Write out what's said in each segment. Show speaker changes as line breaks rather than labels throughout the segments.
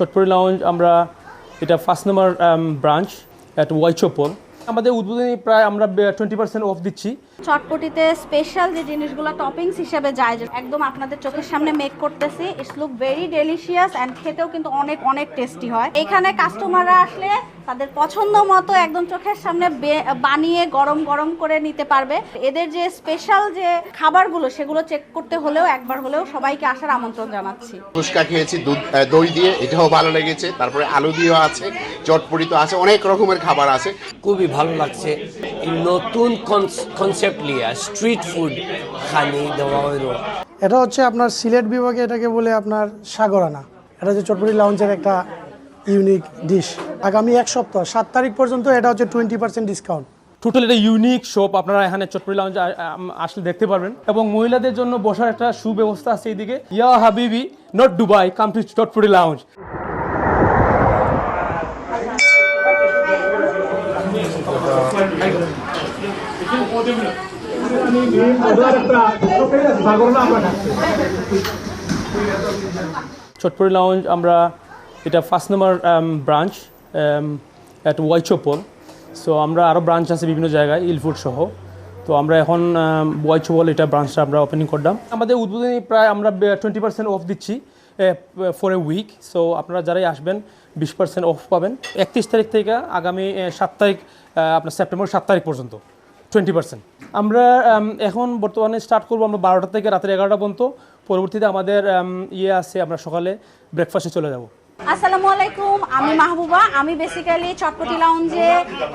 চটপটি lounge আমরা এটা first number branch at Whitechapel আমাদের উদ্বোধনী প্রায় আমরা টোয়েন্টি পার্সেন্ট অফ দিচ্ছি।
চটপটিতে স্পেশাল যে জিনিসগুলো টপিংস হিসেবে যায় যে একদম আপনাদের চোখের সামনে মেক করতেছি। It's look very delicious and খেতেও কিন্তু অনেক অনেক টেস্টি হয়। এখানে কাস্টমাররা আসলে তাদের পছন্দ মতো একদম চোখের সামনে বে- বানিয়ে গরম গরম করে নিতে পারবে। এদের যে স্পেশাল যে খাবারগুলো সেগুলো চেক করতে হলেও একবার হলেও সবাইকে আসার আমন্ত্রণ জানাচ্ছি।
ফুচকা খেয়েছি দুধ দই দিয়ে এটাও ভালো লেগেছে। তারপরে আলু দিয়েও আছে চটপটি তো আছে অনেক রকমের খাবার আছে।
খুবই ভালো লাগছে। নতুন কনসেপ্ট নিয়ে স্ট্রিট ফুড খানি দেওয়া
এটা হচ্ছে আপনার সিলেট বিভাগে এটাকে বলে আপনার সাগরানা। এটা হচ্ছে চটপটি লাউঞ্জের একটা ইউনিক ডিশ আগামী এক সপ্তাহ সাত তারিখ পর্যন্ত এটা হচ্ছে টোয়েন্টি পার্সেন্ট ডিসকাউন্ট
টোটাল এটা ইউনিক শপ আপনারা এখানে চটপটি লাউঞ্জ আসলে দেখতে পারবেন। এবং মহিলাদের জন্য বসার একটা সুব্যবস্থা আছে এইদিকে। ইয়া হাবিবি not Dubai come to Chotpoti lounge Chotpoti lounge আমরা এটা first number branch at Whitechapel so আমরা আরও ব্রাঞ্চ আছে বিভিন্ন জায়গায় ইলফুড সহ। তো আমরা এখন ওয়াইচোপল এটা ব্রাঞ্চটা আমরা ওপেনিং করলাম। আমাদের উদ্বোধনী প্রায় আমরা টোয়েন্টি পার্সেন্ট অফ দিচ্ছি ফর এ উইক সো আপনারা যারাই আসবেন, বিশ পার্সেন্ট অফ পাবেন। একত্রিশ তারিখ থেকে আগামী সাত তারিখ আপনার সেপ্টেম্বর সাত তারিখ পর্যন্ত। টোয়েন্টি পার্সেন্ট আমরা এখন বর্তমানে স্টার্ট করব আমরা বারোটা থেকে রাতের এগারোটা পর্যন্ত। পরবর্তীতে আমাদের ইয়ে আছে, আমরা সকালে ব্রেকফাস্টে চলে যাব।
আসসালামু আলাইকুম আমি মাহবুবা। আমি বেসিক্যালি চটপটি লাউঞ্জে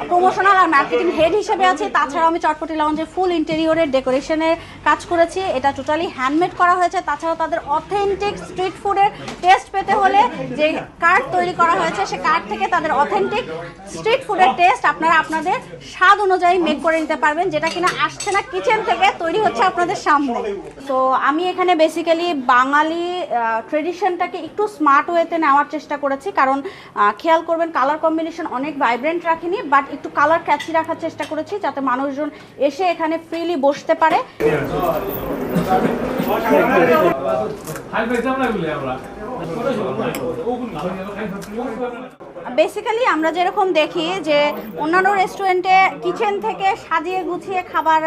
প্রমোশনাল আর মার্কেটিং হেড হিসেবে আছি। তাছাড়াও আমি চটপটি লাউঞ্জে ফুল ইন্টেরিয়রের ডেকোরেশনের কাজ করেছি। এটা টোটালি হ্যান্ডমেড করা হয়েছে। তাছাড়াও তাদের অথেন্টিক স্ট্রিট ফুডের টেস্ট পেতে হলে যে কার্ড তৈরি করা হয়েছে সে কার্ড থেকে তাদের অথেন্টিক স্ট্রিট ফুডের টেস্ট আপনারা আপনাদের স্বাদ অনুযায়ী মেক করে নিতে পারবেন যেটা কিনা আসছে না কিচেন থেকে তৈরি হচ্ছে আপনাদের সামনে। তো আমি এখানে বেসিক্যালি বাঙালি ট্রেডিশনটাকে একটু স্মার্ট ওয়েতে নেওয়ার চেষ্টা করেছি, কারণ খেয়াল করবেন কালার কম্বিনেশন অনেক ভাইব্রেন্ট রাখিনি বাট একটু কালার ক্যাচি রাখার চেষ্টা করেছি যাতে মানুষজন এসে এখানে ফ্রিলি বসতে পারে। বেসিক্যালি আমরা যেরকম দেখি যে অন্যান্য রেস্টুরেন্টে কিচেন থেকে সাজিয়ে গুছিয়ে খাবার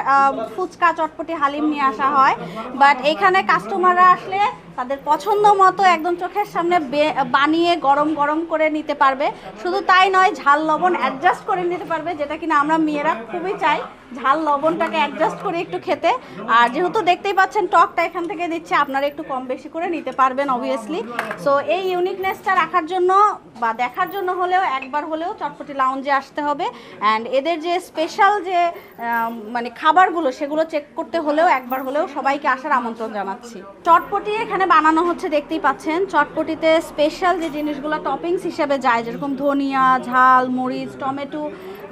ফুচকা, চটপটি, হালিম নিয়ে আসা হয়। বাট এখানে কাস্টমাররা আসলে তাদের পছন্দ মতো একদম চোখের সামনে বানিয়ে গরম গরম করে নিতে পারবে। শুধু তাই নয়, ঝাল লবণ অ্যাডজাস্ট করে নিতে পারবে, যেটা কিনা আমরা মেয়েরা খুবই চাই। ঝাল লবণটাকে অ্যাডজাস্ট করে একটু খেতে। আর যেহেতু দেখতেই পাচ্ছেন, টকটা এখান থেকে দিচ্ছে, আপনারা একটু কম বেশি করে নিতে পারবেন অবভিয়াসলি সো এই ইউনিকনেসটা রাখার জন্য বা দেখার জন্য হলেও, একবার হলেও চটপটি লাউঞ্জে আসতে হবে। অ্যান্ড এদের যে স্পেশাল যে মানে খাবারগুলো, সেগুলো চেক করতে হলেও একবার হলেও সবাইকে আসার আমন্ত্রণ জানাচ্ছি। চটপটি এখানে বানানো হচ্ছে, দেখতেই পাচ্ছেন। চটপটিতে স্পেশাল যে জিনিসগুলো টপিংস হিসেবে যায়, যেরকম ধনিয়া, ঝাল, মরিচ, টমেটো,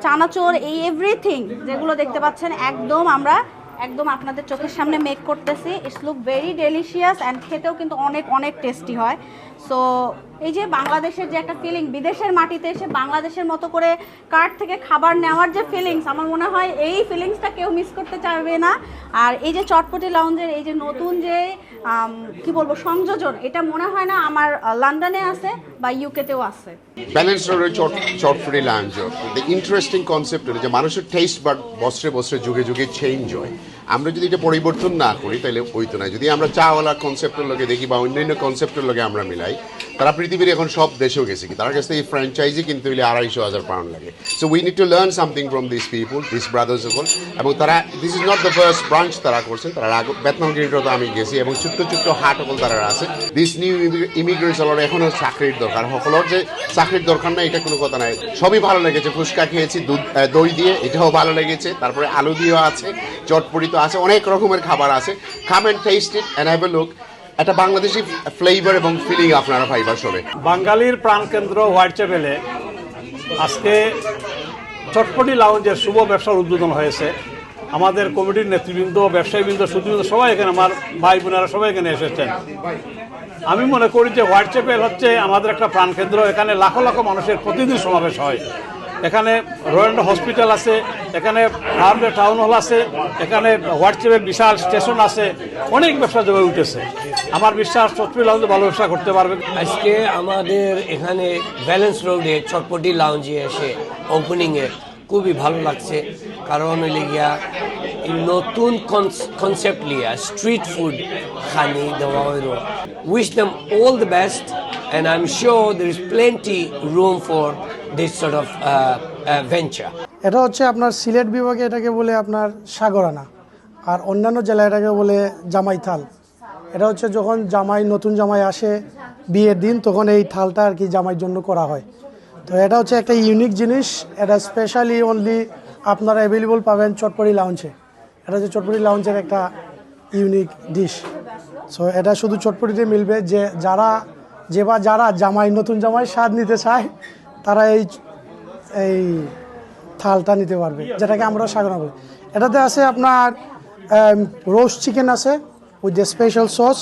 চানাচোর, এই এভরিথিং যেগুলো দেখতে পাচ্ছেন, একদম আমরা একদম আপনাদের চোখের সামনে মেক করতেছি। It's look very delicious and খেতেও কিন্তু অনেক অনেক টেস্টি হয়। সো এই যে বাংলাদেশের যে একটা ফিলিং বিদেশের মাটিতে এসে বাংলাদেশের মতো করে কার্ট থেকে খাবার নেওয়ার যে ফিলিংস আমার মনে হয় এই ফিলিংসটা কেউ মিস করতে চাইবে না। আর এই যে চটপটি লাউঞ্জের এই যে নতুন যে কি বলব, সংযোজন, এটা মনে হয় না আমার লন্ডনে আছে বা ইউকেতেও আছে।
ব্যালেন্স রোডের Chotpoti lunch the interesting concept যে মানুষের টেস্ট বাট বছরে বছরে যুগে যুগে চেঞ্জ হয়। আমরা যদি এটা পরিবর্তন না করি, তাহলে হইতো না যদি আমরা চাওয়ালা কনসেপ্টের লোকে দেখি বা অন্যান্য কনসেপ্টের লোকে আমরা মিলাই, তারা পৃথিবীর এখন সব দেশেও গেছে কি? তার কাছে এই ফ্র্যাঞ্চাইজি কিনতে হলে আড়াইশো হাজার পাউন্ড লাগে। So we need to learn something from this people this brothers সকল এবং তারা this is not the first branch তারা করছেন, তারা আগে বেতনাম তো আমি গেছি, এবং ছোট্ট ছোট্ট হাট সকল তারা আছে। দিস নিউ ইমিগ্রেন্টস হলের এখনও চাকরির দরকার। সকলের যে চাকরির দরকার না, এটা কোনো কথা নাই। সবই ভালো লেগেছে। ফুচকা খেয়েছি, দুধ দই দিয়ে, এটাও ভালো লেগেছে। তারপরে আলু দিয়েও আছে, চটপটি তো আছে, অনেক রকমের খাবার আছে। Come and taste it and have a look একটা বাংলাদেশি ফ্লেভার এবং ফিলিং আপনারা পাইবার সবে।
বাঙালির প্রাণকেন্দ্র হোয়াইট চ্যাপেলে আজকে চটপটি লাউঞ্জের শুভ ব্যবসার উদ্বোধন হয়েছে। আমাদের কমিটির নেতৃবৃন্দ, ব্যবসায়ীবৃন্দ, সুদীবৃন্দ, সবাই এখানে, আমার ভাই বোনেরা সবাই এখানে এসেছেন। আমি মনে করি যে হোয়াইট চ্যাপেল হচ্ছে আমাদের একটা প্রাণকেন্দ্র। এখানে লাখো লাখো মানুষের প্রতিদিন সমাবেশ হয়। এখানে রয়্যাল হসপিটাল আছে এখানে ফার্মে টাউন হল আছে, এখানে হোয়াটসঅ্যাপের বিশাল স্টেশন আছে, অনেক ব্যবসা জমে উঠেছে। আমার বিশ্বাস চট্টগ্রাম লাউঞ্জে ভালো ব্যবসা করতে পারবে।
আজকে আমাদের এখানে ব্যালেন্স রোডে চটপটি লাউঞ্জে এসে ওপেনিংয়ে খুবই ভালো লাগছে। কারণ হইলে গিয়া নতুন কনসেপ্ট লিয়া স্ট্রিট ফুড খানি দেওয়া হইল। Wish them all the best and I am sure there is plenty room for this sort of venture
এটা হচ্ছে আপনার সিলেট বিভাগে এটাকে বলে আপনার সাগরানা। আর অন্যান্য জেলায় এটাকে বলে জামাই থাল এটা হচ্ছে যখন জামাই, নতুন জামাই আসে বিয়ের দিন, তখন এই থালটা আর কি জামাইয়ের জন্য করা হয়। তো এটা হচ্ছে একটা ইউনিক জিনিস। এটা স্পেশালি অনলি আপনারা অ্যাভেলেবল পাবেন চটপড়ি লাউঞ্জে এটা হচ্ছে চটপড়ি লাউঞ্চের একটা ইউনিক ডিশ সো এটা শুধু চটপটিতে মিলবে যে যারা, যে বা যারা জামাই, নতুন জামাই স্বাদ নিতে চায়, তারা এই এই থালটা নিতে পারবে, যেটাকে আমরা সাগরা বলি। এটাতে আছে আপনার রোস্ট চিকেন আছে with the special sauce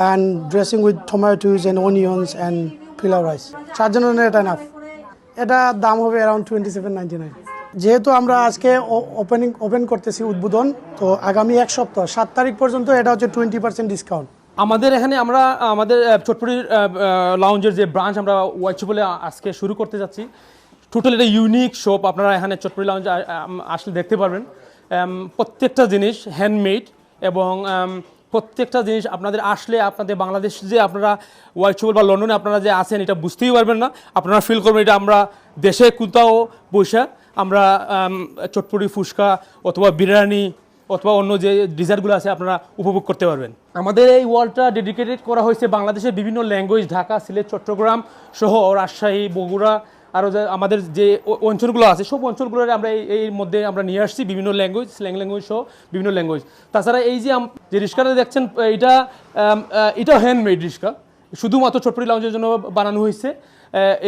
and dressing with tomatoes and onions and filler rice চারজনের এটা নাফ এটা দাম হবে around twenty seven ninety nine যেহেতু আমরা আজকে ওপেনিং ওপেন করতেছি উদ্বোধন, তো আগামী এক সপ্তাহ, সাত তারিখ পর্যন্ত এটা হচ্ছে টোয়েন্টি পার্সেন্ট ডিসকাউন্ট
আমাদের এখানে আমরা, আমাদের চটপটির লাউঞ্জের যে ব্রাঞ্চ আমরা ওয়াইচ বলে আজকে শুরু করতে যাচ্ছি। টোটাল এটা ইউনিক শপ আপনারা এখানে চটপটি লাউঞ্জে আসলে দেখতে পারবেন। প্রত্যেকটা জিনিস হ্যান্ডমেড এবং প্রত্যেকটা জিনিস আপনাদের আসলে আপনাদের বাংলাদেশ যে আপনারা ওয়াইচ বা লন্ডনে আপনারা যে আছেন, এটা বুঝতেই পারবেন না। আপনারা ফিল করবেন এটা আমরা দেশে কোথাও বসে আমরা চটপটি ফুচকা অথবা বিরিয়ানি অথবা অন্য যে ডিজার্টগুলো আছে আপনারা উপভোগ করতে পারবেন। আমাদের এই ওয়ালটা ডেডিকেটেড করা হয়েছে বাংলাদেশের বিভিন্ন ল্যাঙ্গুয়েজ ঢাকা, সিলেট, চট্টগ্রাম সহ রাজশাহী, বগুড়া আরও যে আমাদের যে অঞ্চলগুলো আছে, সব অঞ্চলগুলোর আমরা এই মধ্যে আমরা নিয়ে আসছি বিভিন্ন ল্যাঙ্গুয়েজ স্ল্যাং ল্যাঙ্গুয়েজ সহ বিভিন্ন ল্যাঙ্গুয়েজ তাছাড়া এই যে যে রিস্কাটা দেখছেন এটা এটা হ্যান্ডমেড রিস্কা। শুধুমাত্র চটপটি লাউঞ্জের জন্য বানানো হয়েছে।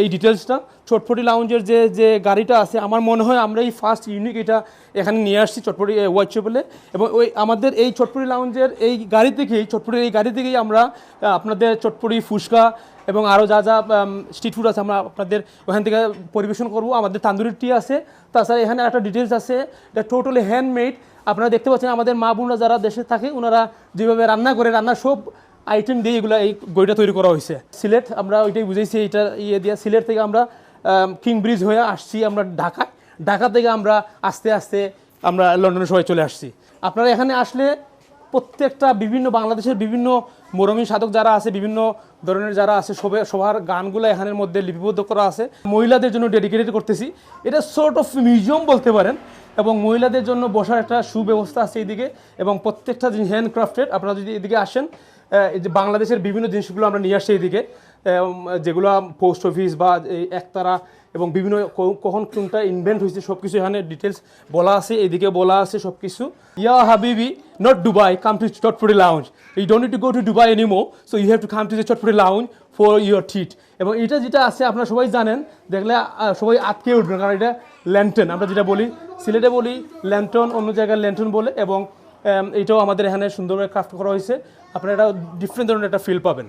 এই ডিটেলসটা চটপটি লাউঞ্জের যে যে গাড়িটা আছে, আমার মনে হয় আমরা এই ফার্স্ট ইউনিক এটা এখানে নিয়ে আসছি চটপটি বলে এবং ওই আমাদের এই চটপটি লাউঞ্জের এই গাড়ি থেকেই চটপটির এই গাড়ি থেকেই আমরা আপনাদের চটপটি ফুচকা এবং আরও যা যা স্ট্রিট ফুড আছে আমরা আপনাদের ওখান থেকে পরিবেশন করব। আমাদের তান্দুরি টি আছে, তাছাড়া এখানে একটা ডিটেলস আছে, এটা টোটালি হ্যান্ডমেড আপনারা দেখতে পাচ্ছেন আমাদের মা বোনরা যারা দেশে থাকে, ওনারা যেভাবে রান্না করে, রান্না সব আইটেম দিয়ে এগুলো এই গইটা তৈরি করা হয়েছে সিলেট আমরা ওইটাই বুঝেছি এটা ইয়ে দিয়ে সিলেট থেকে আমরা কিং ব্রিজ হয়ে আসছি আমরা ঢাকায়। ঢাকা থেকে আমরা আস্তে আস্তে আমরা লন্ডনে সবাই চলে আসছি। আপনারা এখানে আসলে প্রত্যেকটা বিভিন্ন বাংলাদেশের বিভিন্ন মরমী সাধক যারা আছে, বিভিন্ন ধরনের যারা আছে, সবে সবার গানগুলো এখানের মধ্যে লিপিবদ্ধ করা আছে। মহিলাদের জন্য ডেডিকেটেড করতেছি। এটা সর্ট অফ মিউজিয়াম বলতে পারেন এবং মহিলাদের জন্য বসার একটা সুব্যবস্থা আছে এইদিকে এবং প্রত্যেকটা হ্যান্ডক্রাফটেড আপনারা যদি এদিকে আসেন এই যে বাংলাদেশের বিভিন্ন জিনিসগুলো আমরা নিয়ে আসছি এইদিকে। যেগুলো পোস্ট অফিস বা এই একতারা এবং বিভিন্ন কখন কোনটা ইনভেন্ট হয়েছে সব কিছু এখানে ডিটেলস বলা আছে এদিকে বলা আছে সব কিছু ইয়া হাবিবি not Dubai come to Chotpoti lounge you don't need to go to Dubai anymore so you have to come to the Chotpoti lounge for your treat এবং এটা যেটা আছে, আপনারা সবাই জানেন, দেখলে সবাই আটকে উঠবে কারণ এটা ল্যান্টন আমরা যেটা বলি, সিলেটে বলি ল্যান্টন অন্য জায়গায় ল্যান্টন বলে এবং এটাও আমাদের এখানে সুন্দরভাবে ক্রাফট করা হয়েছে। আপনারা ডিফারেন্ট ধরনের একটা ফিল পাবেন।